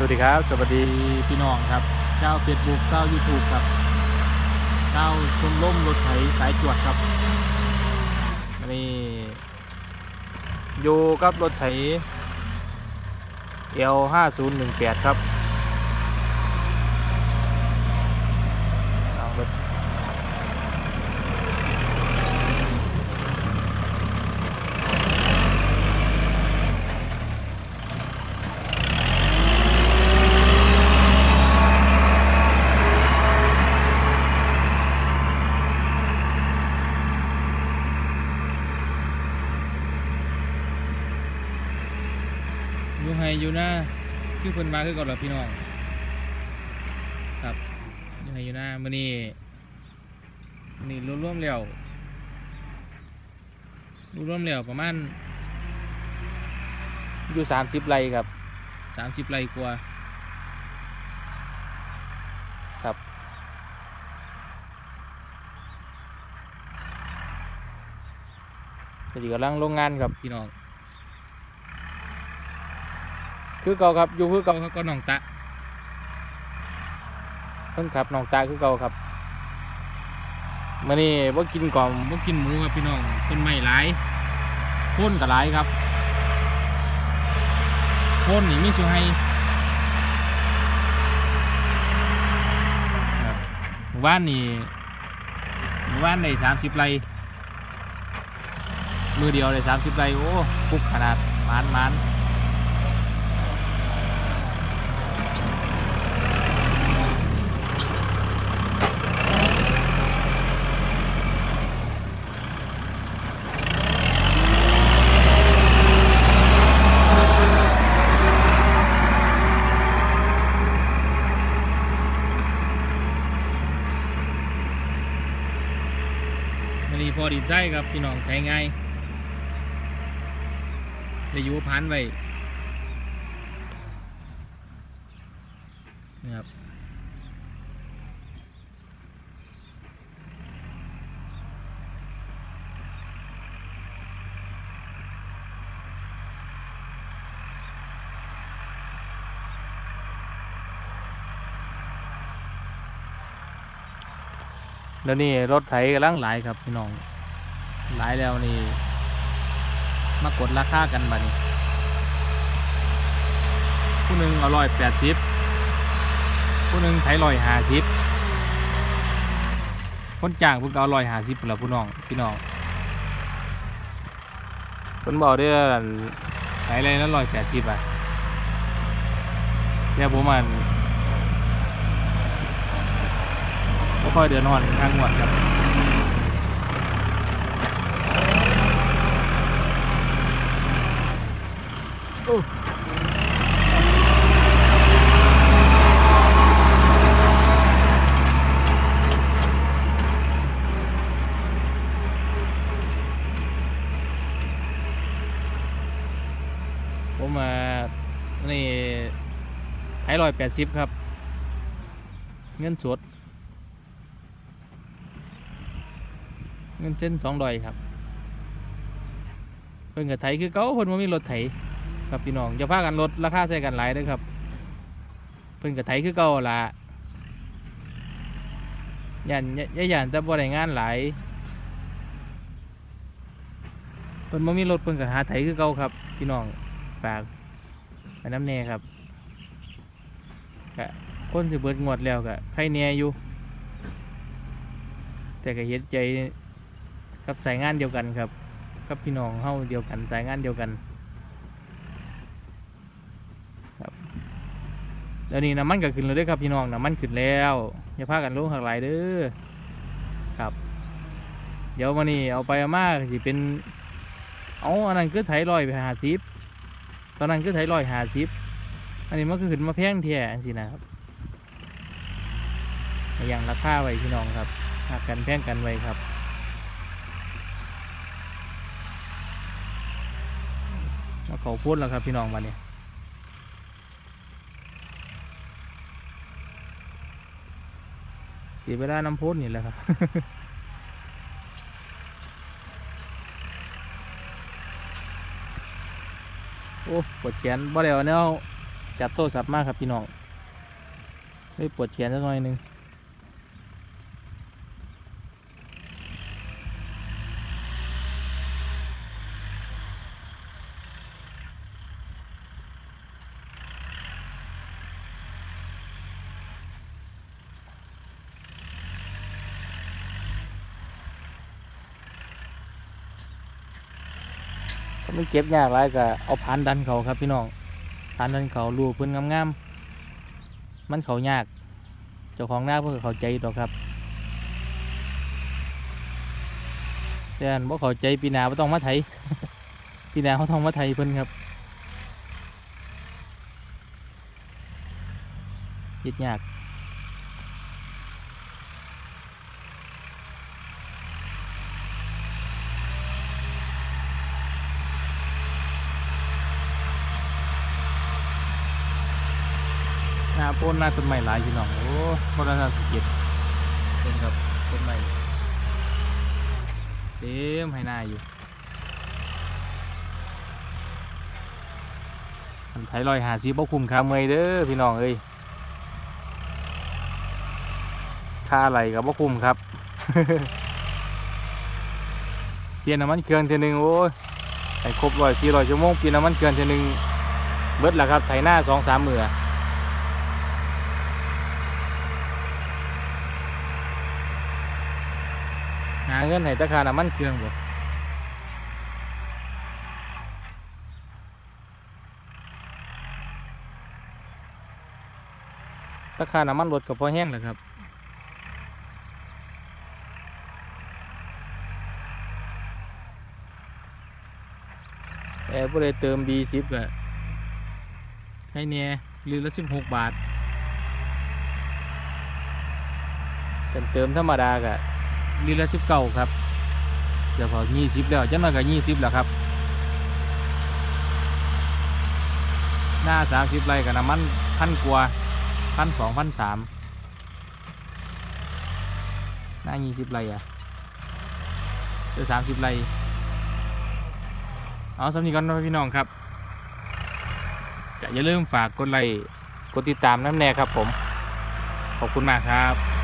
สวัสดีครับ สวัสดีพี่น้องครับเจ้าเฟซบุ๊กเจ้ายูทูบครับเจ้าชมร่มรถไถสายจวดครับอันนี้อยู่กับรถไถเอลห้าศูนย์หนึ่งแปดครับ อยู่ให้อยู่หน้าคือเพิ่นมาคือก่อนหรอพี่น้องครับอยู่ให้อยู่หน้ามื้อนี้นี้รวมๆแล้วรวมๆแล้วประมาณอยู่สามสิบไร่ครับสามสิบไร่กว่าครับจะอยู่กำลังโรงงานครับพี่น้อง คือเก่าครับอยู่คือเก่าครับก็น้องตะเพิ่นครับน้องตาคือเก่าครับมื่อนี้บ่กินกล่อมบ่กินหมูครับพี่น้องต้นไม้หลายโค่นก็หลายครับโค่นนี่มีสิให้บ้านนี่หมู่บ้านได้สามสิบไรมือเดียวได้สามสิบไรโอ้ฟุกขนาดมานมาน นนี้พอดีใจครับพี่น้องใช้ง่ายได้อยู่พันไว้นะครับ แล้วนี่รถไถกำลังหลายครับพี่น้องหลายแล้วนี่มากดราคากันบัดนี้ผู้หนึ่งเอาร้อยแปดสิบผู้หนึ่งไถรอยห้าสิบคนจ้างเพิ่งเอารอยห้าสิบแล้วผู้น้องพี่น้องคนบอกได้อไถอะไรแล้วรอยแปดสิบอะแต่ผมมัน ไม่ค่อยเดือดร้อนทางหวดครับผมมานี่ไทยร้อยแปดสิบครับ เงินสด เงินเส้นสองดอยครับ เพิ่นกับไถคือเก่าเพิ่นว่ามีรถไถครับพี่น้องอย่าพากันลดราคาใส่กันหลายเด้อครับ เพิ่นกับไถคือเก่าละยันยยันแต่บ่ได้งานหลายเพิ่นบ่มีรถเพิ่นก็หาไถคือเก่าครับ พี่น้องฝากไปน้ำแน่ครับกะคนสิเบิดงวดแล้วกะใครแน่อยู่ แต่ก็เฮ็ดใจ กับสายงานเดียวกันครับ กับพี่น้องเฮาเดียวกันสายงานเดียวกันครับเดี๋ยวนี้น้ำมันก็ขึ้นแล้วด้อครับพี่น้องน้ำมันขึ้นแล้วอย่าพากันลงหักหลเด้อครับ เดี๋ยววันนี้เอาไปมากสิเป็นเอาอันนั้นคือไถลอยไปหาสิบตอนนั้นคือไถรอยหาสิบอันนี้มันก็ขึ้นมาแพงเทียสินะครับอย่างราคาไว้พี่น้องครับหักกันแพงกันไว้ครับ มา เขาพูดแล้วครับพี่น้องวันนี้เสียเวลาน้ำพุนี่แหละครับโอ้ปวดแขนบ่เดี๋ยวเนี่ยจับโทรศัพท์มากครับพี่น้องไม่ปวดแขนสักหน่อยนึง ไม่เก็บยากไรก็เอาพานดันเขาครับพี่น้องพานดันเขาลูกเพิ่นงามๆมันเขายาก เจ้าของหน้าเพื่อเขาใจดอกครับแต่บ่เขาใจปีนาบ่ต้องมาไถปีนาเขาต้องมาไถเพิ่นครับเฮ็ดยาก โพนหน้าต้นไม้หลายพี่น้องโอ้บ่ได้สังเกตเพิ่นครับต้นไม้เต็มให้หน้าอยู่อันไทยลอยหาซีบ่คุ้มค่าเมอยเด้อพี่น้องเอ้ยค่าอะไรกับบ่คุ้มครับเปลี่ยนน้ำมันเครื่องเทีนึงโอ้ยใส่ครบร้อยสี่ร้อยชั่วโมงเปลี่ยนน้ำมันเครื่องเทีนึงเบิดละครับไถหน้าสองสามมือ เงินให้ตะคาน้ำมันเครื่องบ่ราคาน้ำมันลดกับพอแห้งแหละครับแต่ผู้ใดเติม B10 ก็ให้เนี่ยลิตรละ16บาทแต่เติมธรรมดาก็ ลิตรละ19ครับเดี๋ยวพอ20แล้วจังหน่อยก็20แล้วครับ หน้า30ไร่กับน้ำมันพันกว่าพันสองพันสามหน้ายี่สิบไรอะเจอสามสิบไรเอาสำนีก่อนนะพี่น้องครับอย่าลืมฝากกดไลค์กดติดตามน้ำแน่ครับผม ขอบคุณมากครับ